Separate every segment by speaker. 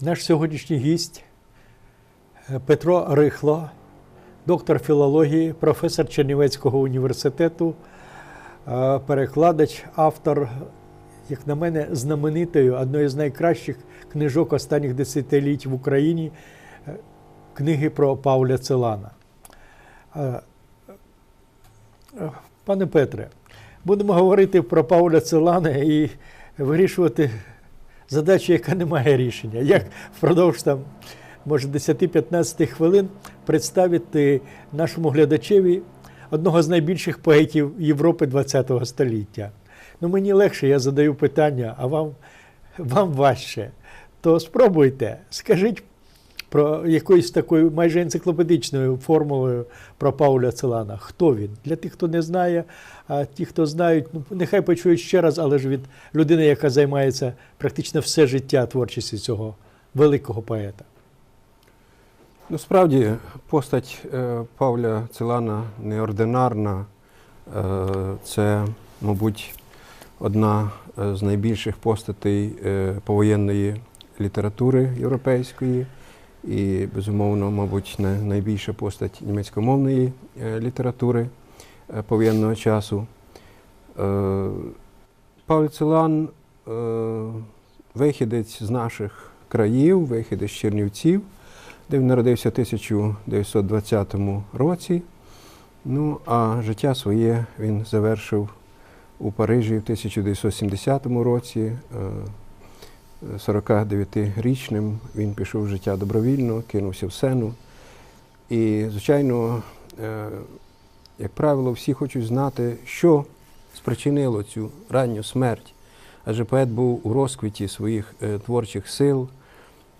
Speaker 1: Наш сьогоднішній гість е, Петро Рихло, доктор філології, професор Чернівецького університету, е, перекладач, автор, як на мене, знаменитої, одної з найкращих книжок останніх десятиліть в Україні е, книги про Павля Целана. Пане Петре, будемо говорити про Павля Целана і вирішувати задачу, яка не має рішення. Як впродовж там, може, 10-15 хвилин представити нашому глядачеві одного з найбільших поетів Європи ХХ століття. Ну, мені легше, я задаю питання, а вам, вам важче. То спробуйте, скажіть про якоюсь такою майже енциклопедичною формулою про Пауля Целана. Хто він? Для тих, хто не знає, а ті, хто знають, ну нехай почують ще раз, але ж від людини, яка займається практично все життя творчістю цього великого поета.
Speaker 2: Ну, справді, постать е, Павля Целана неординарна. Е, це, мабуть, одна е, з найбільших постатей повоєнної літератури європейської і, безумовно, мабуть, най- найбільша постать німецькомовної е, літератури е, повоєнного часу. Е, Павло Целан вихідець з наших країв, вихідець з Чернівців де він народився в 1920 році. Ну, а життя своє він завершив у Парижі в 1970 році. Е, 49-річним він пішов в життя добровільно, кинувся в сену. І, звичайно, е, як правило, всі хочуть знати, що спричинило цю ранню смерть. Адже поет був у розквіті своїх е, творчих сил.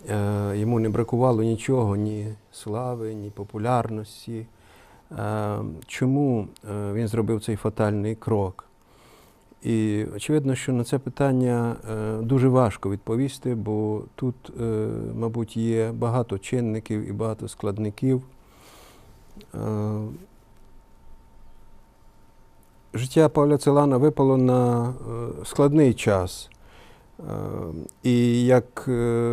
Speaker 2: Е, Йому не бракувало нічого, ні слави, ні популярності. Чому він зробив цей фатальний крок? І очевидно, що на це питання е, дуже важко відповісти, бо тут, е, мабуть, є багато чинників і багато складників. Е, Життя Павла Целана випало на складний час. І як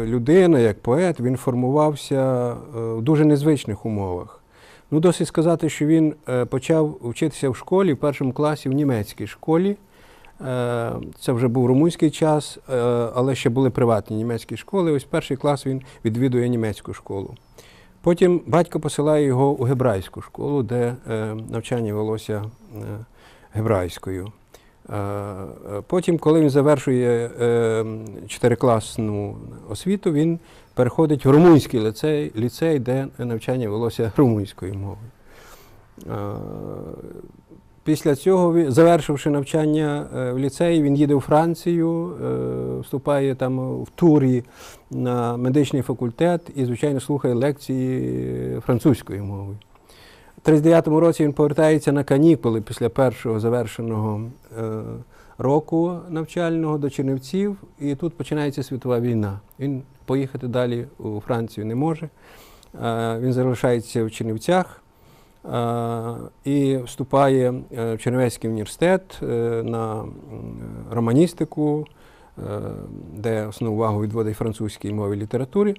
Speaker 2: людина, як поет, він формувався в дуже незвичних умовах. Ну, досить сказати, що він почав вчитися в школі, в першому класі в німецькій школі. Е, Це вже був румунський час, е, але ще були приватні німецькі школи. Ось перший клас він відвідує німецьку школу. Потім батько посилає його у гебрайську школу, де е, навчання велося гебрайською. Потім, коли він завершує чотирикласну освіту, він переходить в румунський ліцей, ліцей де навчання велося румунською мовою. Після цього, завершивши навчання е, в ліцеї, він їде у Францію, е, вступає там в турі на медичний факультет і, звичайно, слухає лекції французькою мовою. У 39-му році він повертається на канікули після першого завершеного е, року навчального до Чернівців, і тут починається світова війна. Він поїхати далі у Францію не може. Він залишається в Чернівцях і вступає е, в Чернівецький університет е, на романістику, е, де основну увагу відводить французькій мові літературі.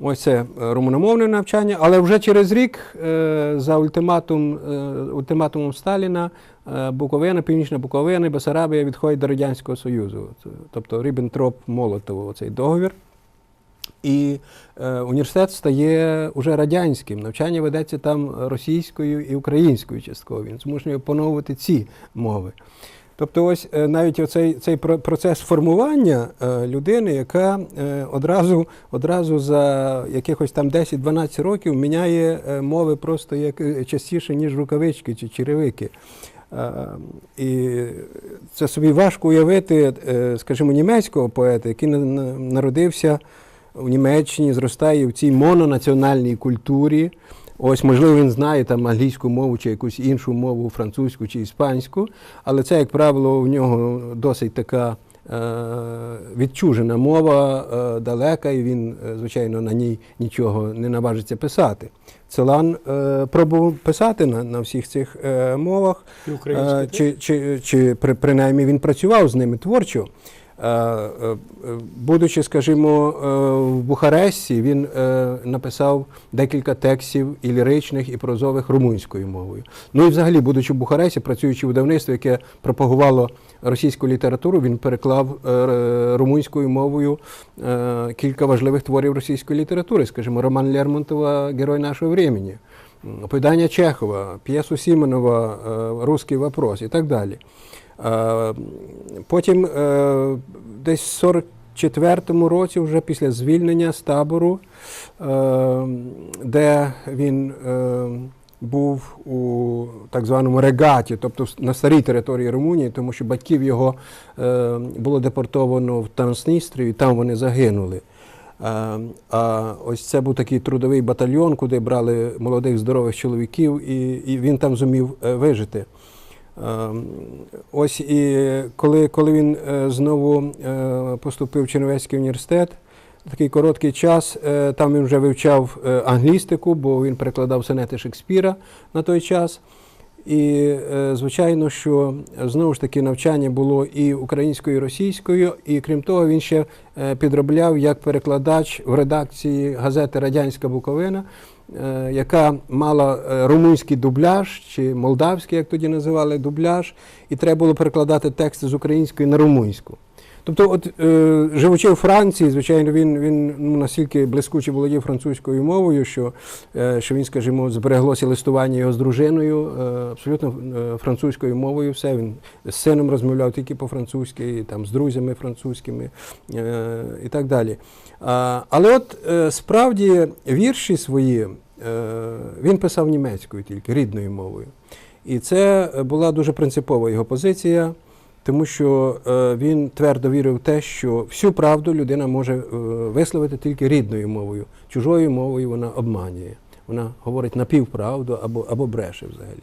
Speaker 2: Ось це е, румуномовне навчання, але вже через рік е, за ультиматум, е, ультиматумом Сталіна е, Буковина, Північна Буковина і Бесарабія відходять до Радянського Союзу. Тобто Ріббентроп Молотов, цей договір. І е, університет стає уже радянським. Навчання ведеться там російською і українською частково. Він змушений опановувати ці мови. Тобто, ось е, навіть оцей цей процес формування е, людини, яка е, одразу, одразу за якихось там 10-12 років міняє е, мови просто як е, частіше, ніж рукавички чи черевики. Е, І це собі важко уявити, скажімо, німецького поета, який на- на- народився у Німеччині, зростає в цій мононаціональній культурі. Ось, можливо, він знає там англійську мову чи якусь іншу мову, французьку чи іспанську, але це, як правило, у нього досить така е, відчужена мова, е, далека, і він, е, звичайно, на ній нічого не наважиться писати. Целан е, пробував писати на, на всіх цих е, мовах,
Speaker 1: І
Speaker 2: Е, чи, чи, чи при, принаймні він працював з ними творчо. Е, е, Будучи, скажімо, е, в Бухаресті, він написав декілька текстів і ліричних, і прозових румунською мовою. Ну і взагалі, будучи в Бухаресті, працюючи в видавництві, яке пропагувало російську літературу, він переклав румунською мовою кілька важливих творів російської літератури, скажімо, роман Лермонтова Герой нашого времени, оповідання Чехова, п'єсу Сіменова Руський вопрос і так далі. Е, Потім е, десь в 44-му році, вже після звільнення з табору, е, де він був у так званому регаті, тобто на старій території Румунії, тому що батьків його було депортовано в Трансністрію, і там вони загинули. А ось це був такий трудовий батальйон, куди брали молодих здорових чоловіків, і, він там зумів вижити. Ем, Ось і коли, коли він е, знову е, поступив в Чернівецький університет, такий короткий час, е, там він вже вивчав англістику, бо він перекладав сонети Шекспіра на той час. І, звичайно, що знову ж таки навчання було і українською, і російською, і крім того, він ще підробляв як перекладач в редакції газети Радянська Буковина, яка мала е, румунський дубляж чи молдавський, як тоді називали, дубляж, і треба було перекладати тексти з української на румунську. Тобто, от е, живучи у Франції, звичайно, він, він ну, настільки блискуче володів французькою мовою, що, е, що він, скажімо, збереглося листування його з дружиною, е, абсолютно е, французькою мовою. Все він з сином розмовляв тільки по-французьки, там з друзями французькими е, і так далі. А, але от е, справді вірші свої е, він писав німецькою тільки рідною мовою. І це була дуже принципова його позиція. Тому що е, він твердо вірив в те, що всю правду людина може е, висловити тільки рідною мовою. Чужою мовою вона обманює. Вона говорить напівправду або, або бреше взагалі.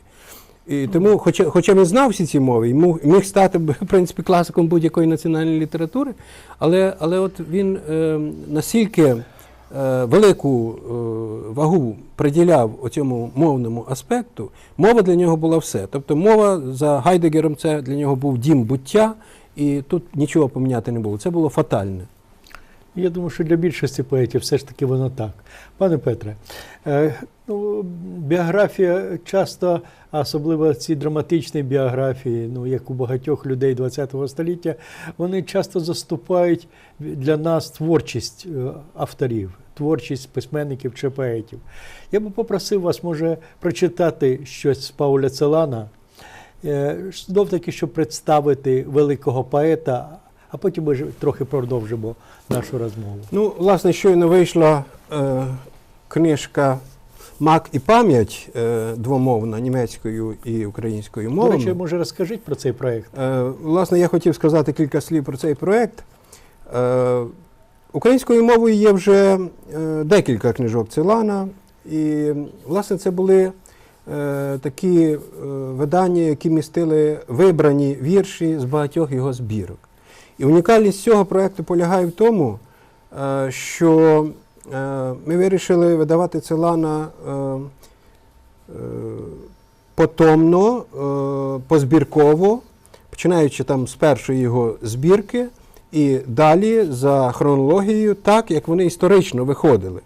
Speaker 2: І тому, хоча, хоча він знав всі ці мови, і міг стати в принципі класиком будь-якої національної літератури, але, але от він е, настільки велику е, вагу приділяв цьому мовному аспекту, мова для нього була все. Тобто мова за Гайдегером це для нього був дім буття, і тут нічого поміняти не було. Це було фатальне.
Speaker 1: Я думаю, що для більшості поетів все ж таки воно так. Пане Петре, е, ну, біографія часто, особливо ці драматичні біографії, ну, як у багатьох людей ХХ століття, вони часто заступають для нас творчість е, авторів, творчість письменників чи поетів. Я би попросив вас, може, прочитати щось з Пауля Целана, е, знов таки, щоб представити великого поета, а потім ми трохи продовжимо нашу розмову.
Speaker 2: Ну, власне, щойно вийшла е, книжка Мак і пам'ять е, двомовна німецькою і українською
Speaker 1: До
Speaker 2: мовами.
Speaker 1: речі, може розкажіть про цей проєкт?
Speaker 2: Е, Власне, я хотів сказати кілька слів про цей проєкт. Е, Українською мовою є вже е, декілька книжок Целана, і, власне, це були е, такі е, видання, які містили вибрані вірші з багатьох його збірок. І унікальність цього проєкту полягає в тому, е, що ми вирішили видавати Целана е, е, потомно, е, позбірково, починаючи там з першої його збірки, і далі за хронологією, так як вони історично виходили.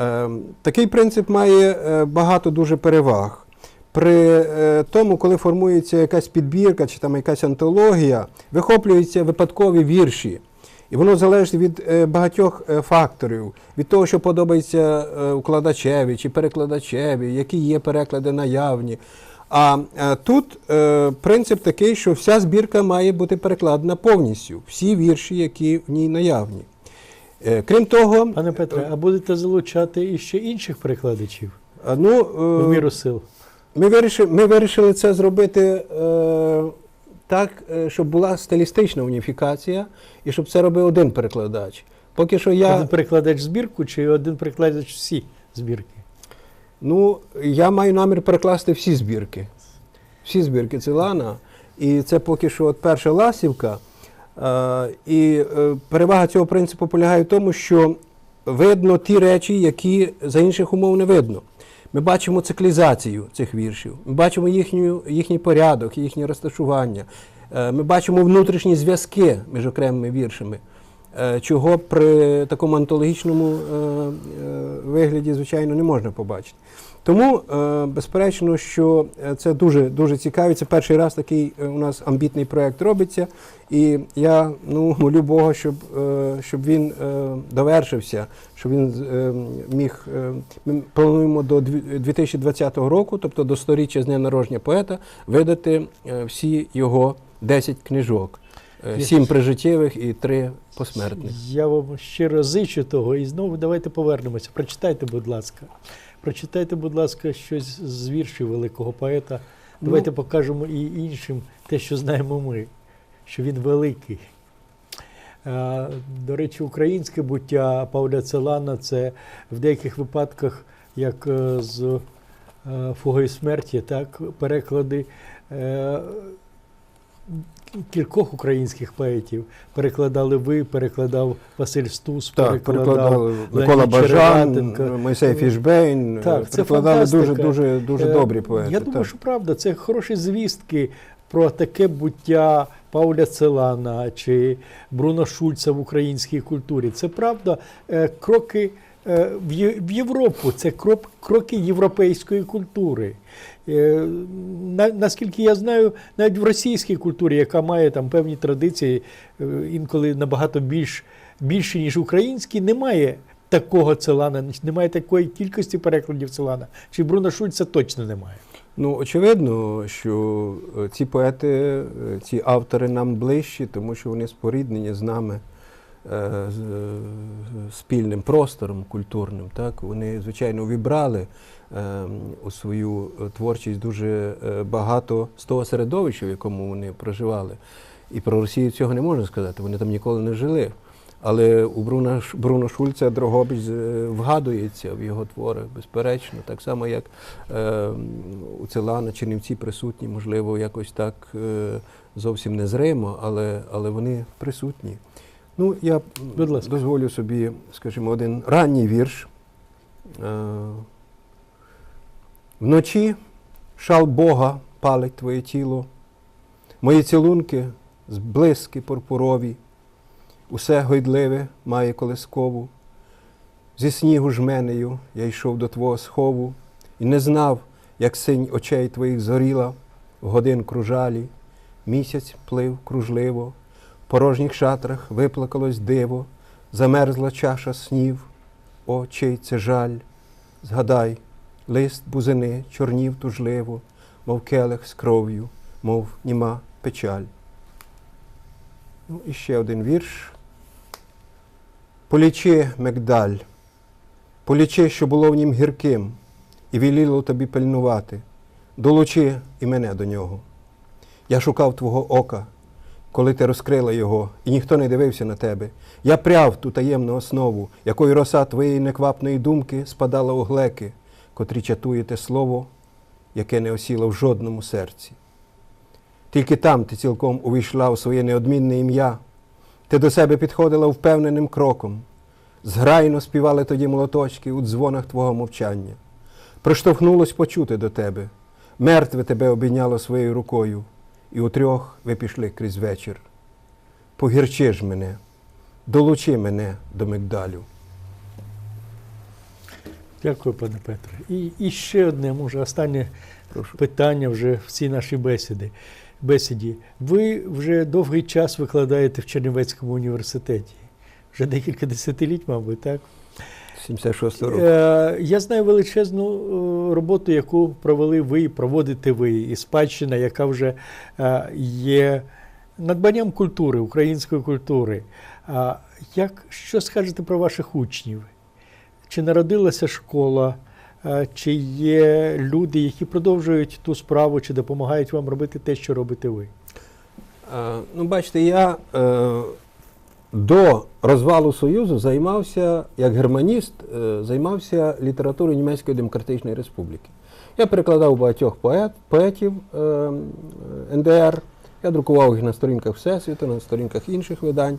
Speaker 2: Е, Такий принцип має е, багато дуже переваг. При е, тому, коли формується якась підбірка чи там якась антологія, вихоплюються випадкові вірші. І воно залежить від е, багатьох е, факторів, від того, що подобається е, укладачеві чи перекладачеві, які є переклади наявні. А тут принцип такий, що вся збірка має бути перекладена повністю, всі вірші, які в ній наявні. Крім того,
Speaker 1: Пане Петре, а будете залучати і ще інших перекладачів
Speaker 2: ну,
Speaker 1: в міру сил?
Speaker 2: ми, вирішили, ми вирішили це зробити так, е, щоб була стилістична уніфікація і щоб це робив один перекладач. Поки що я.
Speaker 1: Один перекладач збірку чи один перекладач всі збірки?
Speaker 2: Ну, я маю намір перекласти всі збірки. Всі збірки Целана. І це поки що от перша ласівка. Е, і е, перевага цього принципу полягає в тому, що видно ті речі, які за інших умов не видно. Ми бачимо циклізацію цих віршів, ми бачимо їхню, їхній порядок, їхнє розташування. Е, Ми бачимо внутрішні зв'язки між окремими віршами, е, чого при такому антологічному е, вигляді, звичайно, не можна побачити. Тому, е, безперечно, що е, це дуже, дуже цікаво. Це перший раз такий е, у нас амбітний проєкт робиться. І я ну, молю Бога, щоб, щоб він довершився, щоб він міг. Ми плануємо до дві- 2020 року, тобто до сторіччя з дня народження поета, видати всі його 10 книжок. Сім прижиттєвих і три посмертних.
Speaker 1: Я вам щиро зичу того. І знову давайте повернемося. Прочитайте, будь ласка. Прочитайте, будь ласка, щось з віршів великого поета. Давайте покажемо і іншим те, що знаємо ми, що він великий. До речі, українське буття Павля Целана це в деяких випадках, як е, з е, фугою смерті, так, переклади е, кількох українських поетів. Перекладали ви, перекладав Василь Стус,
Speaker 2: Так,
Speaker 1: перекладав.
Speaker 2: Микола Бажан. Мойсей Фішбейн.
Speaker 1: Так, це
Speaker 2: перекладали дуже, дуже, дуже
Speaker 1: Е,
Speaker 2: добрі поети.
Speaker 1: Я думаю,
Speaker 2: так.
Speaker 1: що правда, це хороші звістки про таке буття Пауля Целана чи Бруно Шульца в українській культурі. Це правда е, кроки в Є- Європу, це кроки європейської культури. Е, Наскільки я знаю, навіть в російській культурі, яка має там певні традиції, е, інколи набагато більш, більше, ніж українські, немає такого Целана, немає такої кількості перекладів Целана. Чи Бруно Шульца точно немає.
Speaker 2: Ну, очевидно, що е, ці поети, е, ці автори нам ближчі, тому що вони споріднені з нами е, е, спільним простором культурним. Так? Вони, звичайно, вібрали е, у свою е, творчість дуже е, багато з того середовища, в якому вони проживали. І про Росію цього не можна сказати, вони там ніколи не жили. Але у Бруна, Бруно Шульца Дрогобич е, вгадується в його творах, безперечно, так само, як е, у Целана Чернівці присутні, можливо, якось так е, зовсім незримо, але, але вони присутні. Ну, я
Speaker 1: Будь ласка.
Speaker 2: дозволю собі, скажімо, один ранній вірш. Е, Вночі шал Бога палить твоє тіло, мої цілунки зблиски пурпурові, усе гойдливе має колискову. Зі снігу жменею я йшов до твого схову і не знав, як синь очей твоїх зоріла в годин кружалі, місяць плив кружливо, порожніх шатрах виплакалось диво, замерзла чаша снів, о, чий це жаль. Згадай, лист бузини чорнів тужливо, мов келих з кров'ю, мов німа печаль. Ну, і ще один вірш. Полічи, Мегдаль, полічи, що було в нім гірким, і віліло тобі пильнувати. Долучи і мене до нього. Я шукав твого ока, коли ти розкрила його, і ніхто не дивився на тебе. Я пряв ту таємну основу, якою роса твоєї неквапної думки спадала у глеки, котрі чатує те слово, яке не осіло в жодному серці. Тільки там ти цілком увійшла у своє неодмінне ім'я, ти до себе підходила впевненим кроком. Зграйно співали тоді молоточки у дзвонах твого мовчання. Проштовхнулось почути до тебе. Мертве тебе обійняло своєю рукою, і утрьох ви пішли крізь вечір. Погірчи ж мене, долучи мене до мигдалю.
Speaker 1: Дякую, пане Петре. І, і ще одне, може, останнє
Speaker 2: Прошу.
Speaker 1: питання вже в цій нашій бесіді. бесіді. Ви вже довгий час викладаєте в Чернівецькому університеті. Вже декілька десятиліть, мабуть, так?
Speaker 2: 76 року.
Speaker 1: Е, я знаю величезну е, роботу, яку провели ви і проводите ви, і спадщина, яка вже е, є надбанням культури, української культури. Як, що скажете про ваших учнів? Чи народилася школа, чи є люди, які продовжують ту справу, чи допомагають вам робити те, що робите ви?
Speaker 2: Ну, бачите, я до розвалу Союзу займався, як германіст, е, займався літературою Німецької Демократичної Республіки. Я перекладав багатьох поет, поетів е, НДР, я друкував їх на сторінках Всесвіту, на сторінках інших видань.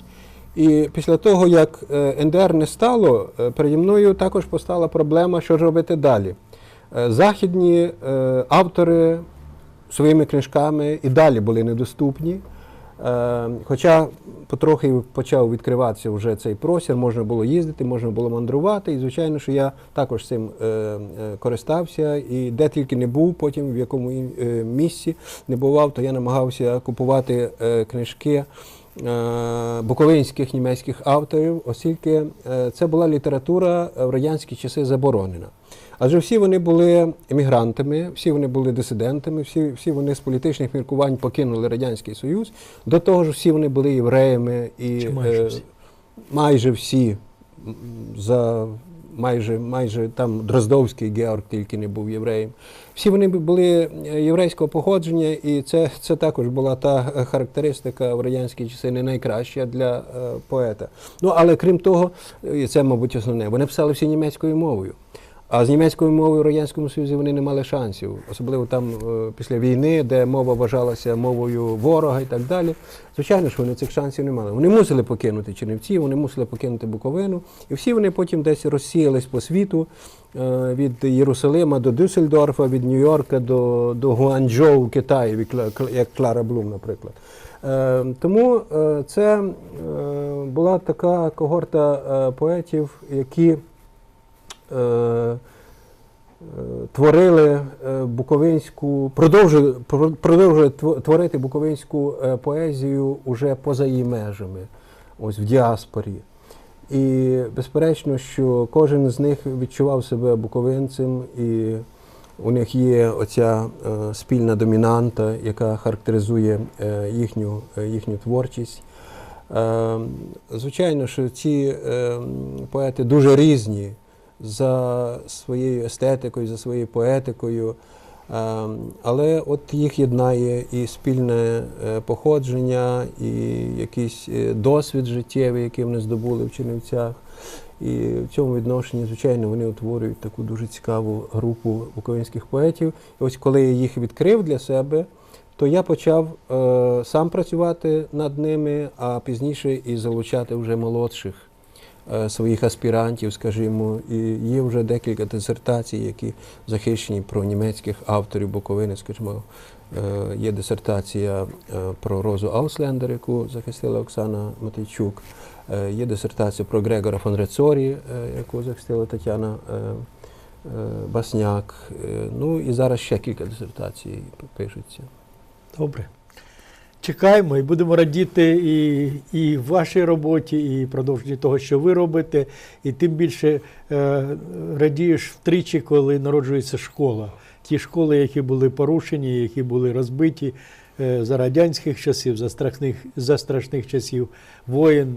Speaker 2: І після того, як е, НДР не стало, е, переді мною також постала проблема, що ж робити далі. Е, Західні е, автори своїми книжками і далі були недоступні. Е, Хоча потрохи почав відкриватися вже цей простір, можна було їздити, можна було мандрувати. І звичайно, що я також цим е, е, користався. І де тільки не був, потім в якому місці не бував, то я намагався купувати книжки буковинських німецьких авторів, оскільки це була література в радянські часи заборонена. Адже всі вони були емігрантами, всі вони були дисидентами, всі, всі вони з політичних міркувань покинули Радянський Союз. До того ж, всі вони були євреями і
Speaker 1: Чи майже
Speaker 2: е,
Speaker 1: всі?
Speaker 2: майже всі за майже, майже там Дроздовський Георг тільки не був євреєм. Всі вони були е, єврейського походження, і це, це також була та характеристика в радянські часи не найкраща для е, поета. Ну але крім того, і це, мабуть, основне, вони писали всі німецькою мовою. А з німецькою мовою в Радянському Союзі вони не мали шансів, особливо там е, після війни, де мова вважалася мовою ворога і так далі. Звичайно, що вони цих шансів не мали. Вони мусили покинути Чернівці, вони мусили покинути Буковину, і всі вони потім десь розсіялись по світу е, від Єрусалима до Дюссельдорфа, від Нью-Йорка до, до Гуанчжоу в Китаї, як Кла- Кла- як Клара Блум, наприклад. Е, Тому це була така когорта поетів, які творили е, буковинську, продовжує, про- продовжує творити буковинську е, поезію уже поза її межами, ось в діаспорі. І безперечно, що кожен з них відчував себе буковинцем, і у них є оця е, спільна домінанта, яка характеризує е, їхню, е, їхню творчість. Е, Звичайно, що ці е, поети дуже різні за своєю естетикою, за своєю поетикою. Е, Але от їх єднає і спільне е, походження, і якийсь е, досвід життєвий, який вони здобули в Чернівцях. І в цьому відношенні, звичайно, вони утворюють таку дуже цікаву групу українських поетів. І ось коли я їх відкрив для себе, то я почав е, сам працювати над ними, а пізніше і залучати вже молодших своїх аспірантів, скажімо, і є вже декілька дисертацій, які захищені про німецьких авторів Буковини, скажімо. Е, Є дисертація е, про Розу Ауслендер, яку захистила Оксана Матейчук. Е, Є дисертація про Грегора фон Рецорі, е, яку захистила Тетяна е, е, Басняк. Е, Ну і зараз ще кілька дисертацій пишуться.
Speaker 1: Добре. Чекаємо і будемо радіти і, і в вашій роботі, і продовженні того, що ви робите. І тим більше е, радієш втричі, коли народжується школа. Ті школи, які були порушені, які були розбиті е, за радянських часів, за страшних, за страшних часів воєн,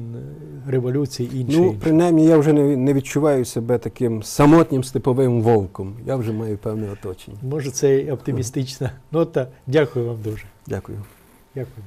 Speaker 1: революцій і інше.
Speaker 2: Ну, принаймні, я вже не, не відчуваю себе таким самотнім степовим вовком. Я вже маю певне оточення.
Speaker 1: Може, це оптимістична нота. Дякую вам дуже.
Speaker 2: Дякую.
Speaker 1: Дякую.